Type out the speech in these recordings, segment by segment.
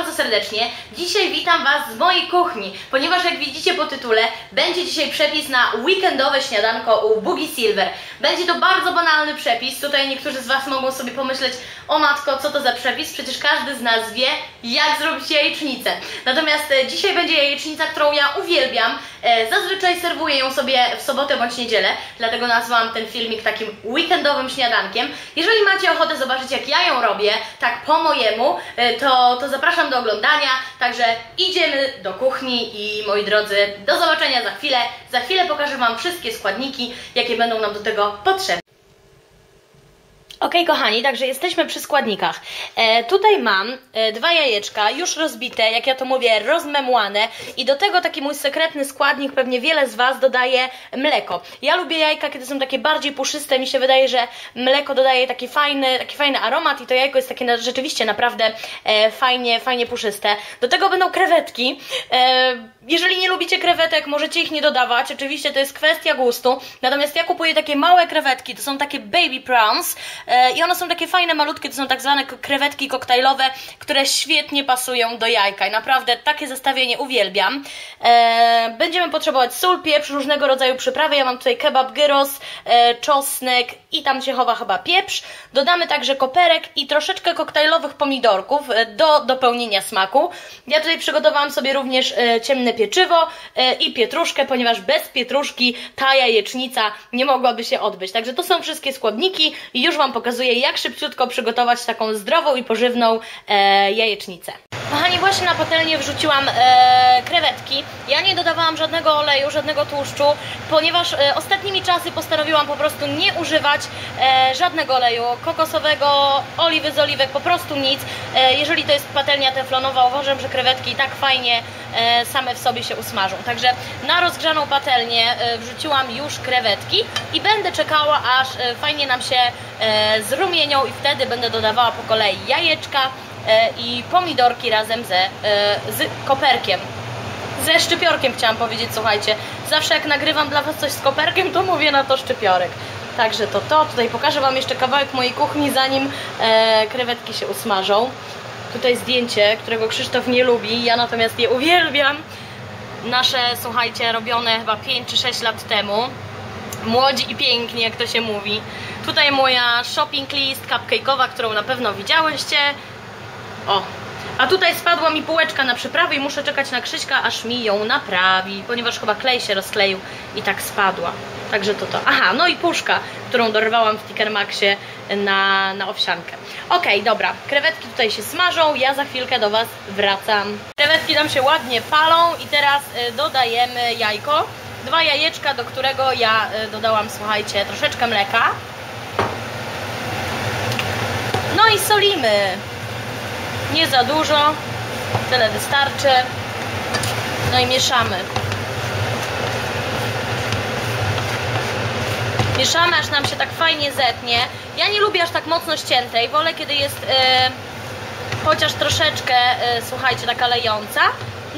bardzo serdecznie. Dzisiaj witam Was z mojej kuchni, ponieważ jak widzicie po tytule, będzie dzisiaj przepis na weekendowe śniadanko u Boogie Silver. Będzie to bardzo banalny przepis. Tutaj niektórzy z Was mogą sobie pomyśleć, o matko, co to za przepis? Przecież każdy z nas wie, jak zrobić jajecznicę. Natomiast e, dzisiaj będzie jajecznica, którą ja uwielbiam. E, Zazwyczaj serwuję ją sobie w sobotę bądź niedzielę, dlatego nazwałam ten filmik takim weekendowym śniadankiem. Jeżeli macie ochotę zobaczyć, jak ja ją robię, tak po mojemu, e, to, to zapraszam do oglądania. Także idziemy do kuchni i moi drodzy, do zobaczenia za chwilę. Za chwilę pokażę Wam wszystkie składniki, jakie będą nam do tego potrzebne. Ok, kochani, także jesteśmy przy składnikach. E, tutaj mam e, dwa jajeczka, już rozbite, jak ja to mówię, rozmemłane i do tego taki mój sekretny składnik, pewnie wiele z Was dodaje mleko. Ja lubię jajka, kiedy są takie bardziej puszyste, mi się wydaje, że mleko dodaje taki fajny, taki fajny aromat i to jajko jest takie na, rzeczywiście naprawdę e, fajnie, fajnie puszyste. Do tego będą krewetki. E, jeżeli nie lubicie krewetek, możecie ich nie dodawać, oczywiście to jest kwestia gustu, natomiast ja kupuję takie małe krewetki, to są takie baby prawns, E, i one są takie fajne, malutkie, to są tak zwane krewetki koktajlowe, które świetnie pasują do jajka i naprawdę takie zestawienie uwielbiam. E, będziemy potrzebować sól, pieprz, różnego rodzaju przyprawy, ja mam tutaj kebab gyros, e, czosnek i tam się chowa chyba pieprz. Dodamy także koperek i troszeczkę koktajlowych pomidorków do dopełnienia smaku. Ja tutaj przygotowałam sobie również ciemne pieczywo i pietruszkę, ponieważ bez pietruszki ta jajecznica nie mogłaby się odbyć. Także to są wszystkie składniki i już Wam pokazuję, jak szybciutko przygotować taką zdrową i pożywną e, jajecznicę. Kochani, właśnie na patelnię wrzuciłam e, krewetki. Ja nie dodawałam żadnego oleju, żadnego tłuszczu, ponieważ e, ostatnimi czasy postanowiłam po prostu nie używać e, żadnego oleju kokosowego, oliwy z oliwek, po prostu nic. E, jeżeli to jest patelnia teflonowa, uważam, że krewetki tak fajnie same w sobie się usmażą. Także na rozgrzaną patelnię e, wrzuciłam już krewetki i będę czekała, aż e, fajnie nam się e, zrumienią i wtedy będę dodawała po kolei jajeczka, E, i pomidorki razem ze, e, z koperkiem. Ze szczypiorkiem chciałam powiedzieć, słuchajcie. Zawsze jak nagrywam dla Was coś z koperkiem, to mówię na to szczypiorek. Także to to. Tutaj pokażę Wam jeszcze kawałek mojej kuchni, zanim e, krewetki się usmażą. Tutaj zdjęcie, którego Krzysztof nie lubi, ja natomiast je uwielbiam. Nasze, słuchajcie, robione chyba 5 czy 6 lat temu. Młodzi i piękni, jak to się mówi. Tutaj moja shopping list cupcake'owa, którą na pewno widziałyście. O, a tutaj spadła mi półeczka na przyprawy i muszę czekać na Krzyśka, aż mi ją naprawi, ponieważ chyba klej się rozkleił i tak spadła. Także to to. Aha, no i puszka, którą dorwałam w Tickermaxie na, na owsiankę. Okej, okay, dobra, krewetki tutaj się smażą, ja za chwilkę do Was wracam. Krewetki nam się ładnie palą i teraz y, dodajemy jajko. Dwa jajeczka, do którego ja y, dodałam, słuchajcie, troszeczkę mleka. No i solimy nie za dużo, tyle wystarczy. No i mieszamy. Mieszamy, aż nam się tak fajnie zetnie. Ja nie lubię aż tak mocno ściętej, wolę kiedy jest e, chociaż troszeczkę, e, słuchajcie, taka lejąca.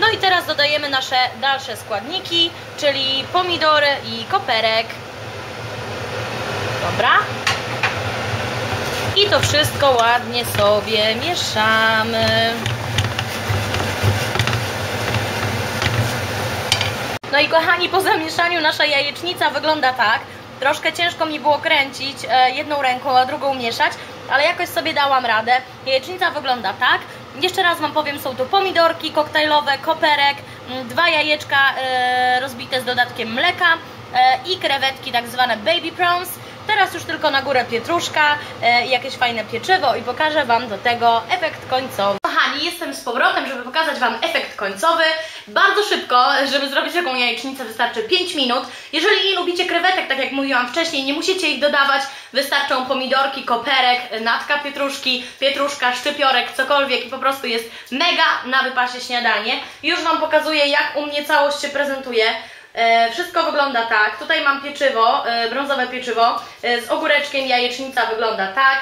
No i teraz dodajemy nasze dalsze składniki, czyli pomidory i koperek. Dobra. I to wszystko ładnie sobie mieszamy. No i kochani, po zamieszaniu nasza jajecznica wygląda tak. Troszkę ciężko mi było kręcić e, jedną ręką, a drugą mieszać, ale jakoś sobie dałam radę. Jajecznica wygląda tak. Jeszcze raz Wam powiem, są tu pomidorki koktajlowe, koperek, dwa jajeczka e, rozbite z dodatkiem mleka e, i krewetki tak zwane baby prawns. Teraz już tylko na górę pietruszka, e, jakieś fajne pieczywo i pokażę Wam do tego efekt końcowy. Kochani, jestem z powrotem, żeby pokazać Wam efekt końcowy. Bardzo szybko, żeby zrobić taką jajecznicę wystarczy 5 minut. Jeżeli nie lubicie krewetek, tak jak mówiłam wcześniej, nie musicie ich dodawać. Wystarczą pomidorki, koperek, natka pietruszki, pietruszka, szczypiorek, cokolwiek i po prostu jest mega na wypasie śniadanie. Już Wam pokazuję, jak u mnie całość się prezentuje. E, wszystko wygląda tak. Tutaj mam pieczywo, e, brązowe pieczywo e, z ogóreczkiem, jajecznica wygląda tak.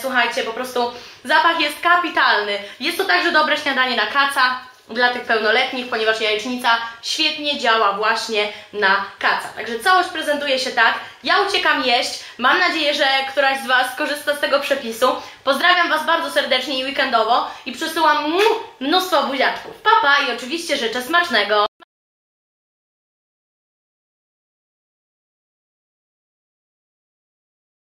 Słuchajcie, po prostu zapach jest kapitalny. Jest to także dobre śniadanie na kaca. dla tych pełnoletnich, ponieważ jajecznica świetnie działa właśnie na kaca. Także całość prezentuje się tak. Ja uciekam jeść. Mam nadzieję, że któraś z Was skorzysta z tego przepisu. Pozdrawiam Was bardzo serdecznie i weekendowo i przysyłam mu mnóstwo buziaczków. Papa pa, i oczywiście życzę smacznego.